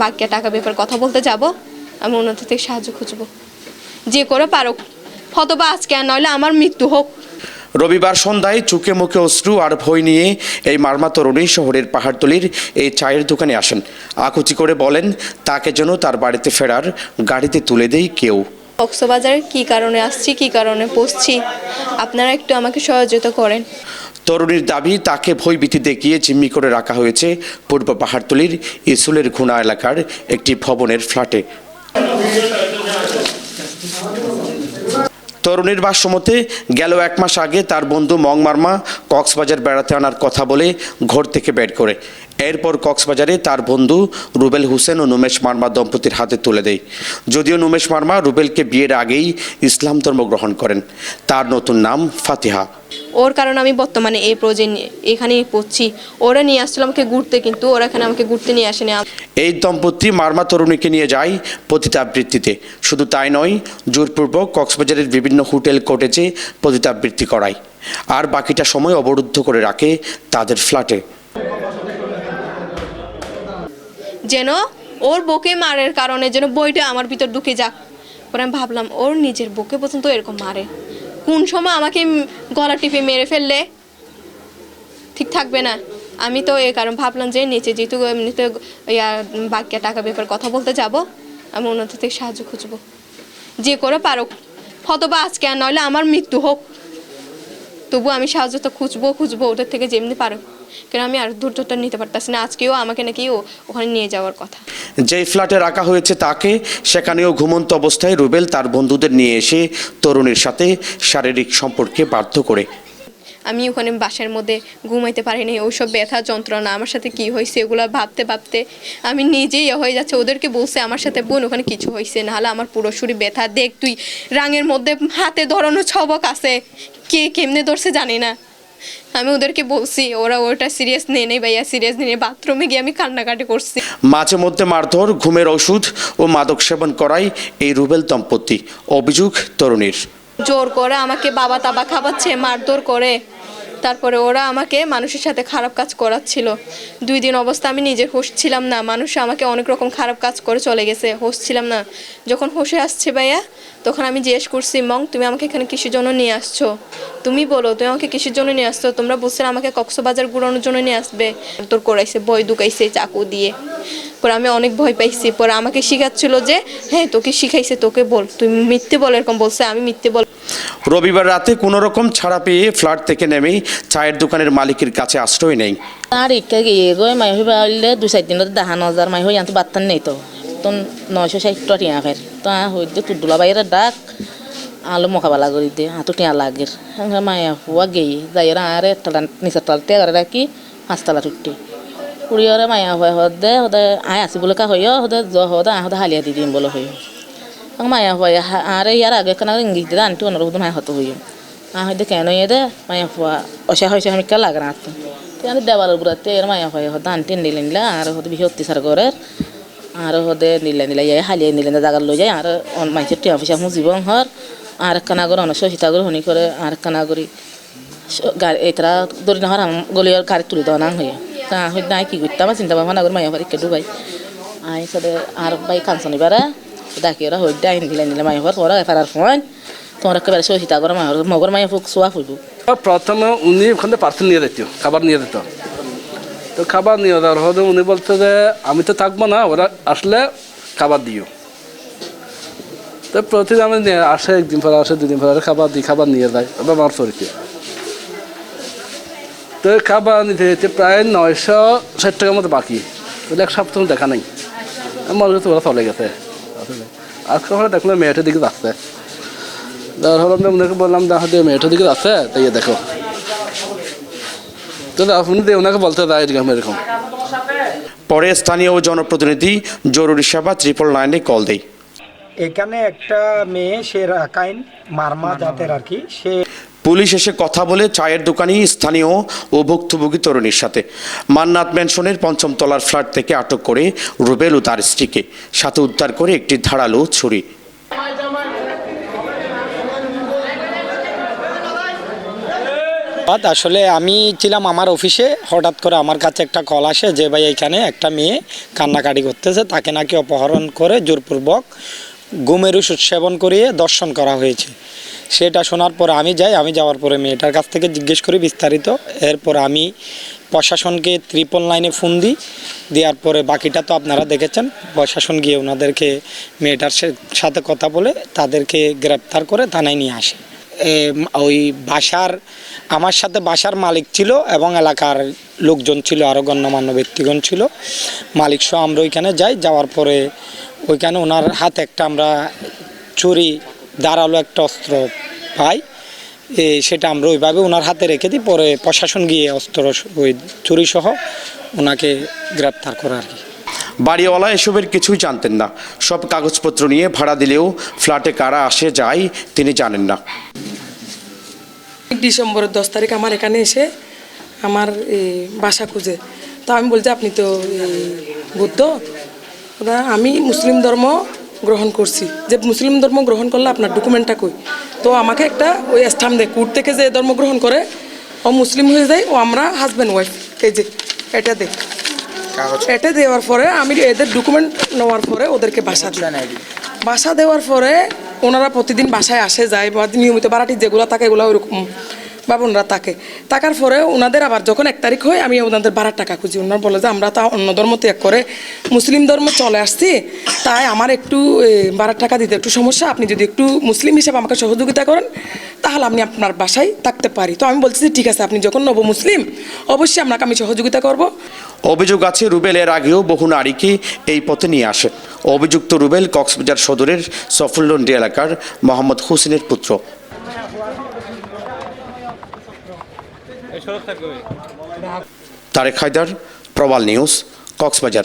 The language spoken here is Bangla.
বাক্যে টাকা ব্যাপার কথা বলতে যাব আমি ওনার থেকে সাহায্য খুঁজবো। যে করে পারুক। হয়তোবা আজকে আর নইলে আমার মৃত্যু হোক। রবিবার সন্ধ্যায় চুকে মুখে অশ্রু আর ভয় নিয়ে এই মারমা তরুণী শহরের পাহাড়তলির এই চায়ের দোকানে আসেন। আকুচি করে বলেন তাকে যেন তার বাড়িতে ফেরার গাড়িতে তুলে দেয় কেউ। কক্সবাজারে কি কারণে আসছি কি কারণে পড়ছি আপনারা একটু আমাকে সহযোগিতা করেন। তরুণীর দাবি, তাকে ভয়ভীতি দেখিয়ে জিম্মি করে রাখা হয়েছে পূর্ব পাহাড়তলির ইসুলের ঘুণা এলাকার একটি ভবনের ফ্ল্যাটে। তরুণীর ভাষ্যমতে, গেল এক মাস আগে তার বন্ধু মংমারমা কক্সবাজার বেড়াতে আনার কথা বলে ঘর থেকে বের করে। এরপর কক্সবাজারে তার বন্ধু রুবেল হোসেন ও নুমেশ মার্মা দম্পতির হাতে তুলে দেয়। যদিও নুমেশ মার্মা রুবেলকে বিয়ের আগেই ইসলাম ধর্ম গ্রহণ করেন। তার নতুন নাম ফাতিহা। ওর কারণে আমি বর্তমানে এই প্রজেক্ট এখানেই পড়ছি। ওরা নিয়ে আসছিল আমাকে ঘুরতে কিন্তু ওরা এখানে আমাকে ঘুরতে নিয়ে আসেনি। এই দম্পতি মার্মা তরুণীকে নিয়ে যায় পতিতাবৃত্তিতে। শুধু তাই নয় জোরপূর্বক কক্সবাজারের বিভিন্ন হোটেল কটেজে পতিতাবৃত্তি করায়। আর বাকিটা সময় অবরুদ্ধ করে রাখে তাদের ফ্ল্যাটে। যেন ওর বকে মারের কারণে যেন বইটা আমার ভিতর ঢুকে যাক। পরে আমি ভাবলাম, ওর নিজের বকে পর্যন্ত এরকম মারে। কোন সময় আমাকে গলা টিপে মেরে ফেললে? ঠিক থাকবে না। আমি তো এই কারণ ভাবলাম যে নিচে যেহেতু এমনিতে ইয়া বাক্যে টাকা ব্যাপার কথা বলতে যাব, আমি ওনার থেকে সাহায্য খুঁজবো। যে করে পারুক। হয়তোবা আজকে আর নইলে আমার মৃত্যু হোক। তবু আমি সাহায্য তো খুঁজবো খুঁজবো, ওদের থেকে যেমনি পারুক। কেন আমি আর ধৈর্যটা নিতে পারতাছি না। আজকেও আমাকে নাকি ও ওখানে নিয়ে যাওয়ার কথা। যেই ফ্ল্যাটে রাখা হয়েছে তাকে সেখানেও ঘুমন্ত অবস্থায় রুবেল তার বন্ধুদের নিয়ে এসে তরুণীর সাথে শারীরিক সম্পর্কে বাধ্য করে। আমি ওখানে বাসার মধ্যে ঘুমাইতে পারিনি ওইসব ব্যথা যন্ত্রণা আমার সাথে কি হয়েছে এগুলো ভাবতে ভাবতে আমি নিজেই হয়ে যাচ্ছে। ওদেরকে বলছে আমার সাথে বোন ওখানে কিছু হয়েছে নাহলে আমার পুরো শরীর ব্যথা। দেখ তুই রাঙের মধ্যে হাতে ধরানো ছবক আছে। কে কেমনে ধরছে জানি না। আমি ওদেরকে বলছি ওরা ওটা সিরিয়াস নেই নেই ভাইয়া সিরিয়াস নেই। বাথরুমে গিয়ে আমি কান্নাকাটি করছি। মাঝে মধ্যে মারধর ঘুমের ওষুধ ও মাদক সেবন করায় এই রুবেল দম্পতি। অভিযোগ তরুণীর। জোর করে আমাকে বাবা তাবা খাওয়াচ্ছে মারধর করে। তারপরে ওরা আমাকে মানুষের সাথে খারাপ কাজ করাচ্ছিল। দুই দিন অবস্থা আমি নিজে হোশ ছিলাম না। মানুষ আমাকে অনেক রকম খারাপ কাজ করে চলে গেছে হোশ ছিলাম না। যখন হোশে আসছে ভাইয়া তখন আমি জিজ্ঞেস করছি মং তুমি আমাকে এখানে কিসের জন্য নিয়ে আসছো? তুমি বলো তুমি আমাকে কিসের জন্য নিয়ে আসছো? তোমরা বলছিলে আমাকে কক্সবাজার ঘুরানোর জন্য নিয়ে আসবে। তোর করাইছে বই দুকাইছে চাকু দিয়ে। পরে আমি অনেক ভয় পাইছি। পরে আমাকে শিখাচ্ছিল যে হ্যাঁ তোকে শিখাইছে তোকে বল। তুই মিথ্যে বল এরকম বলছে আমি মিথ্যে বল। রবিবার রাতে কোনো রকম ছাড়া পেয়ে ফ্ল্যাট থেকে নেমেই চায়ের দোকানের মালিকের কাছে আশ্রয় নেই। আর ইকা গিয়ে গই মাই হইবা হইলে দুই চার দিনত দাহান হাজার মাই হই আনতো বাত্তান নেই তো। তো নয়শো ষাট টিয়া ফের। তো হইতে তুদুলা বাইরে ডাক, আলো মোকাবেলা করি দে হাতু টিয়া লাগের মায়া হুয়া গেই যাই আরে তালা নিচের টিয়া করে রাখি, পাঁচতলা টুটি কুড়িয়রে মায়া হয়ে হদে হদে আয় আসি বলে কা হইয় হদে জ হদে আহ হালিয়া দি দিম বলে হইয় মায়া হয়ে আরে ইয়ার আগে কেন ইংলিশ দিদা, আনটি অন্য হদে মায়া হতো হইয় আহ হইতে কেন ইয়ে মায়া হুয়া, অসা হয়েছে আমি কে লাগে না তেনে দেওয়ালের বুড়াতে এর মায়া হয়ে হদে আনটি নিলে নিলে আর হদে বিহি অত্যাচার করে। আর হদে নিলে নিলে যাই হালিয়ে নিলে জায়গা লই যায় আর মাইসের টিয়া পয়সা মুজিবং হর আর কানা করে অনেক সহিতা করে হনি করে আর কানা করি গাড়ি এটা দড়ি নহর গলিয়ার গাড়ি তুলে দেওয়া না হয়ে তা হই নাই কি করতাম চিন্তা ভাবনা করে মায়া বাড়ি ডুবাই আই সাথে আর বাই কাঞ্চনি বারে ডাকি ওরা হই ডাইন দিলে নিলে মায়া হর তোরা এফার ফোন তোমরা একেবারে সহিতা করে মায়া মগর মায়া ফুক শোয়া ফুইব প্রথমে উনি ওখানে পার্সেল নিয়ে দিত খাবার নিয়ে দিত তো খাবার নিয়ে হতে উনি বলতে যে, আমি তো থাকব না, ওরা আসলে খাবার দিও। তো প্রতিদিন আমি নিয়ে আসে, একদিন পরে আসে, দুদিন পরে খাবার দিই, খাবার নিয়ে যায়, এবার আমার শরীরে তো খাবার নিতে যেতে প্রায় নয়শো ষাট টাকার মতো বাকি। তাহলে এক সপ্তাহ দেখা নেই। আমার কাছে ওরা চলে গেছে। আজকে হলে দেখলাম মেয়েটার দিকে যাচ্ছে। তার হলো আমি ওনাকে বললাম, দেখা দিয়ে মেয়েটার দিকে যাচ্ছে, তাই দেখো। তো আপনি দিয়ে ওনাকে বলতে দেয় এরকম এরকম। পরে স্থানীয় জনপ্রতিনিধি জরুরি সেবা ট্রিপল নাইনে কল দেয় এখানে একটা মেয়ে সে রাখাইন মারমা জাতের আর কি সে পুলিশ এসে কথা বলে চায়ের দোকানি স্থানীয় ও ভুক্তভোগী তরুণীর সাথে। মান্নাত ম্যানশনের পঞ্চম তলার ফ্ল্যাট থেকে আটক করে রুবেল ও তার স্ত্রীকে। সাথে উদ্ধার করে একটি ধারালো ছুরি। আসলে আমি ছিলাম আমার অফিসে, হঠাৎ করে আমার কাছে একটা কল আসে যে, ভাই, এখানে একটা মেয়ে কান্নাকাটি করতেছে, তাকে নাকি অপহরণ করে জোরপূর্বক ঘুমের ওষুধ সেবন করিয়ে দর্শন করা হয়েছে। সেটা শোনার পর আমি যাই, আমি যাওয়ার পরে মেয়েটার কাছ থেকে জিজ্ঞেস করি বিস্তারিত। এরপর আমি প্রশাসনকে ত্রিপল লাইনে ফোন দিই। দেওয়ার পরে বাকিটা তো আপনারা দেখেছেন, প্রশাসন গিয়ে ওনাদেরকে মেয়েটার সাথে কথা বলে তাদেরকে গ্রেপ্তার করে থানায় নিয়ে আসে। ওই বাসার, আমার সাথে বাসার মালিক ছিল এবং এলাকার লোকজন ছিল আরও গণ্যমান্য ব্যক্তিগণ ছিল। মালিক সহ আমরা ওইখানে যাই, যাওয়ার পরে ওইখানে ওনার হাতে একটা আমরা চুরি দাঁড়াল একটা অস্ত্র পাই। সেটা আমরা ওইভাবে ওনার হাতে রেখে দিই, পরে প্রশাসন গিয়ে অস্ত্র ওই চুরি সহ ওনাকে গ্রেপ্তার করে আর কি। বাড়িওয়ালা এসবের কিছুই জানতেন না। সব কাগজপত্র নিয়ে ভাড়া দিলেও ফ্ল্যাটে কারা আসে যায় তিনি জানেন না। ডিসেম্বরের দশ তারিখ আমার এখানে এসে আমার বাসা খুঁজে। তা আমি বলছি, আপনি তো বুদ্ধ? আমি মুসলিম ধর্ম গ্রহণ করছি। যে মুসলিম ধর্ম গ্রহণ করলে আপনার ডকুমেন্টটা কই? তো আমাকে একটা ওই স্থাম দেয় কুট থেকে যে ধর্ম গ্রহণ করে, ও মুসলিম হয়ে যায়, ও আমরা হাজব্যান্ড ওয়াইফ এই যে, এটা দেখ এটা দেওয়ার পরে আমি এদের ডকুমেন্ট নেওয়ার পরে ওদেরকে বাসা দিই বাসা দেওয়ার পরে ওনারা প্রতিদিন বাসায় আসে যায় বা নিয়মিত বাড়াটি যেগুলো থাকে এগুলো ওরকম বাবনরা থাকে। থাকার পরে ওনাদের আবার যখন এক তারিখ হয় আমি ওনাদের বাড়ার টাকা খুঁজি। ওনারা বলে যে আমরা তা অন্য ধর্ম ত্যাগ করে মুসলিম ধর্ম চলে আসছি। তাই আমার একটু এ, বাড়ার টাকা দিতে একটু সমস্যা। আপনি যদি একটু মুসলিম হিসেবে আমাকে সহযোগিতা করেন তাহলে আমি আপনার বাসায় থাকতে পারি। তো আমি বলছি যে ঠিক আছে আপনি যখন নব মুসলিম অবশ্যই আপনাকে আমি সহযোগিতা করব। অভিযোগ আছে, রুবেল এর আগেও বহু নারীকে এই পথে নিয়ে আসে। অভিযুক্ত রুবেল কক্সবাজার সদরের সফুল্লন্ডি এলাকার মোহাম্মদ হোসেনের পুত্র। তারেক হায়দার, প্রবাল নিউজ, কক্সবাজার।